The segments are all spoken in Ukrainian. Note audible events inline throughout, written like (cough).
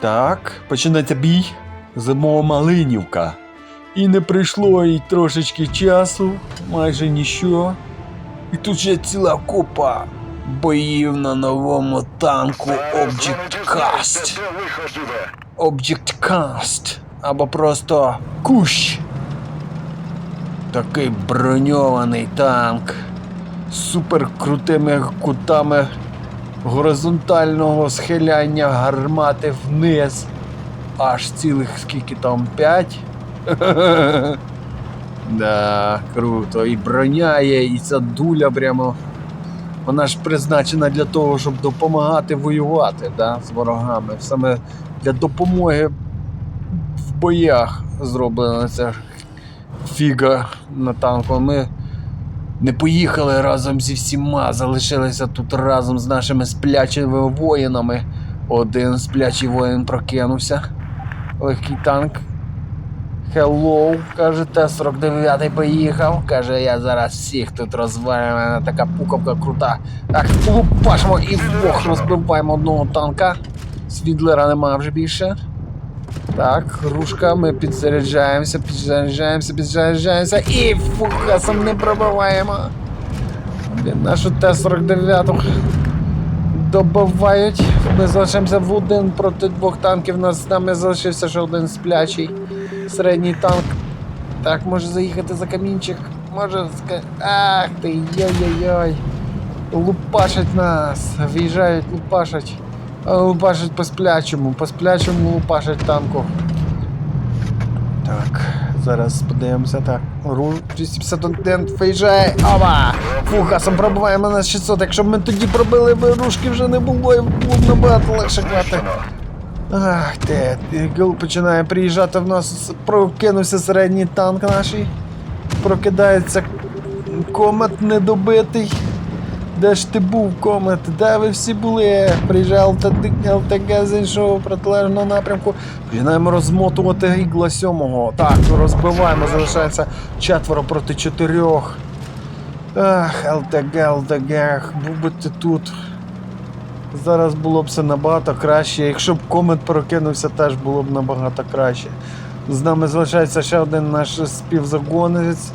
Так, починається бій. Зимова Малинівка. І не прийшло й трошечки часу, майже ніщо. І тут ще ціла купа боїв на новому танку Object Cast. Object Cast. Або просто кущ. Такий броньований танк з суперкрутими кутами горизонтального схиляння гармати вниз. Аж цілих скільки там п'ять. (laughs) Да, круто. І броня є, і ця дуля прямо. Вона ж призначена для того, щоб допомагати воювати да, з ворогами. Саме для допомоги в боях зроблена ця фіга на танку. Ми не поїхали разом зі всіма, залишилися тут разом з нашими сплячими воїнами. Один сплячий воїн прокинувся. Легкий танк. Hello, каже, Т-49 поїхав. Каже, я зараз всіх тут розвалю, мене така пуковка крута. Так, лупашимо і вдвох розбиваємо одного танка. Свідлера немає вже більше. Так, рушка, ми підзаряджаємося, підзаряджаємося, підзаряджаємося і фугасом не пробиваємо. Блін, нашу Т-49 добивають. Ми залишаємося в один проти двох танків. Нас з нами залишився ще один сплячий середній танк. Так, може заїхати за камінчик. Може. Ах ти йой-йой-йой. Лупашать нас. Виїжджають, лупашать. А, Лупашать по сплячому, по сплячому лупашать танку. Так, зараз подивимося. Так, руль 251 виїжджає. Оба! Фугасом пробиваємо на 600. Якщо б ми тоді пробили, би рушки вже не було і було б набагато легше клати. Ах, ти, Ігл починає приїжджати в нас, прокинувся середній танк наш. Прокидається комет недобитий. Де ж ти був, комет? Де ви всі були? Приїжджав ЛТГ з іншого протилежного напрямку. Починаємо розмотувати ігла сьомого. Так, розбиваємо, залишається четверо проти чотирьох. Ах, ЛТГ, ЛТГ, був би ти тут. Зараз було б все набагато краще. Якщо б комет прокинувся, теж було б набагато краще. З нами залишається ще один наш співзагонець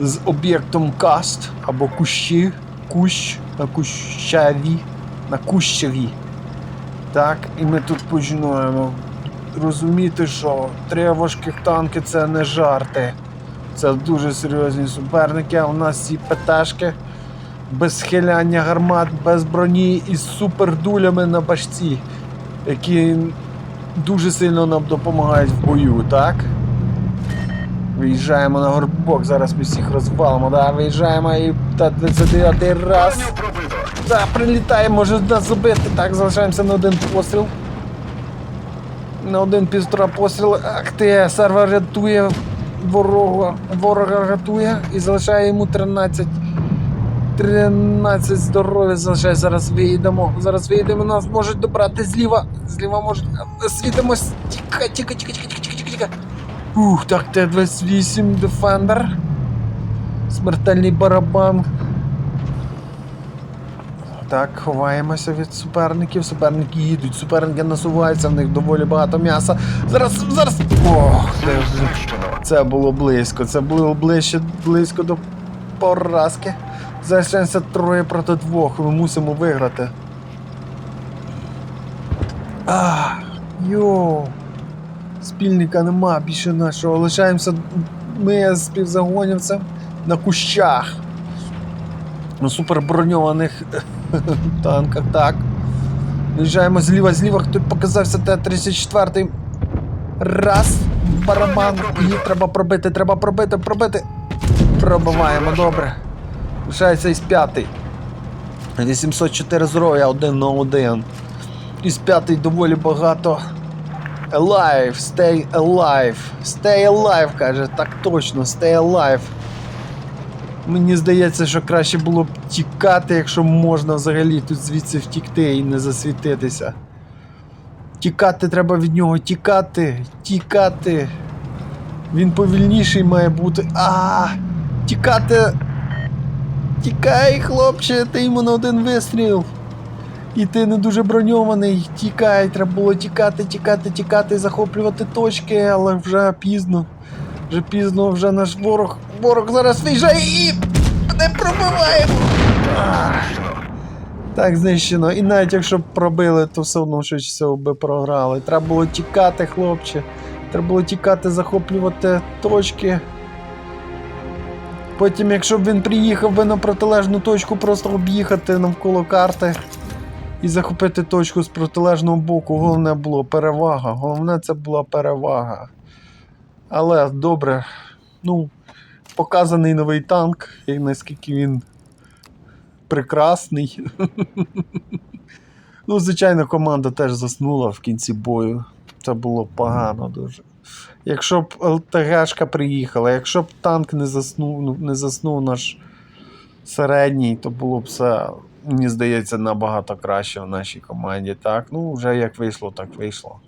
з об'єктом каст або кущі. Кущ на кущаві. На кущаві. Так, і ми тут починаємо розуміти, що три важких танки це не жарти. Це дуже серйозні суперники, а у нас ці ПТшки без схиляння гармат, без броні і з супердулями на башці, які дуже сильно нам допомагають в бою, так? Виїжджаємо на горбок, зараз ми всіх розвалимо, да? виїжджаємо і та 29 раз. Да, прилітає, може нас забити. Так, залишаємося на один постріл. На один півтора постріл. Ах ти, сервер рятує ворога, ворога рятує і залишає йому 13. 13 здоров'я залишає. Зараз виїдемо. Зараз виїдемо. Нас можуть добрати зліва. Зліва можуть. Світимось. Тікай, тікай, тікай, тікай, тікай, тікай, тікай. Ух, так, Т-28 Defender. Смертельний барабан. Так, ховаємося від суперників. Суперники їдуть, суперники насуваються, в них доволі багато м'яса. Зараз, зараз. Ох, це, було близько. Це було ближче, близько до поразки. Залишається троє проти двох. Ми мусимо виграти. А, йо. Спільника нема більше нашого. Лишаємося ми з співзагонівцем на кущах. На суперброньованих (laughs) танках, так. Виїжджаємо зліва, зліва, хто показався Т-34. Раз, барабан. Її треба пробити, треба пробити, пробити. Пробиваємо, добре. Лишається із п'ятий. 804 здоров'я, один на один. Із п'ятий доволі багато. Alive, stay alive. Stay alive, каже, так точно, stay alive. Мені здається, що краще було б тікати, якщо можна взагалі тут звідси втікти і не засвітитися. Тікати треба від нього, тікати, тікати. Він повільніший має бути. А, тікати. Тікай, хлопче, ти йому на один вистріл. І ти не дуже броньований. Тікай, треба було тікати, тікати, тікати, захоплювати точки, але вже пізно. Вже пізно, вже наш ворог. Ворог зараз виїжджає і не пробиваємо. Так знищено. І навіть якщо б пробили, то все одно щось всього би програли. Треба було тікати, хлопче. Треба було тікати, захоплювати точки. Потім, якщо б він приїхав би на протилежну точку, просто об'їхати навколо карти і захопити точку з протилежного боку. Головне було перевага. Головне це була перевага. Але добре, ну, показаний новий танк, і наскільки він прекрасний. (laughs) ну, звичайно, команда теж заснула в кінці бою. Це було погано дуже. Якщо б ЛТГшка приїхала, якщо б танк не заснув, ну, не заснув наш середній, то було б все, мені здається, набагато краще в нашій команді. Так, ну вже як вийшло, так вийшло.